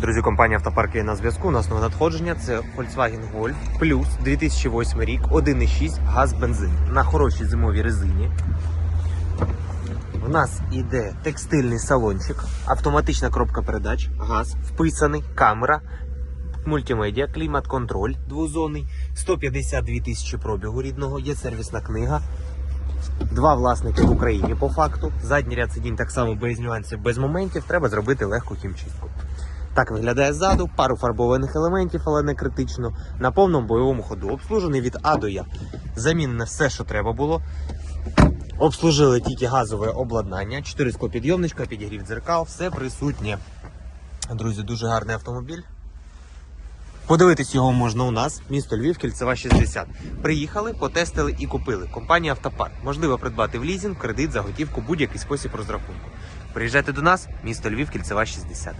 Друзі, компанія Автопарк є на зв'язку. У нас нове надходження. Це Volkswagen Golf Plus 2008 рік, 1,6 газ бензин на хорошій зимовій резині. В нас іде текстильний салончик, автоматична коробка передач, газ, вписаний, камера, мультимедіа, клімат-контроль двозонний, 152 тисячі пробігу рідного, є сервісна книга. Два власники в Україні по факту. Задній ряд сидінь так само без нюансів, без моментів. Треба зробити легку хімчистку. Так виглядає ззаду, пару фарбованих елементів, але не критично. На повному бойовому ходу. Обслужений від А до Я. Замінене все, що треба було. Обслужили тільки газове обладнання, 4 склопідйомничка, підігрів дзеркал, все присутнє. Друзі, дуже гарний автомобіль. Подивитись його можна у нас, місто Львів, кільцева 60. Приїхали, потестили і купили. Компанія Автопарк. Можливо придбати в лізинг, кредит, за готівку, будь-який спосіб розрахунку. Приїжджайте до нас, місто Львів, кільцева 60.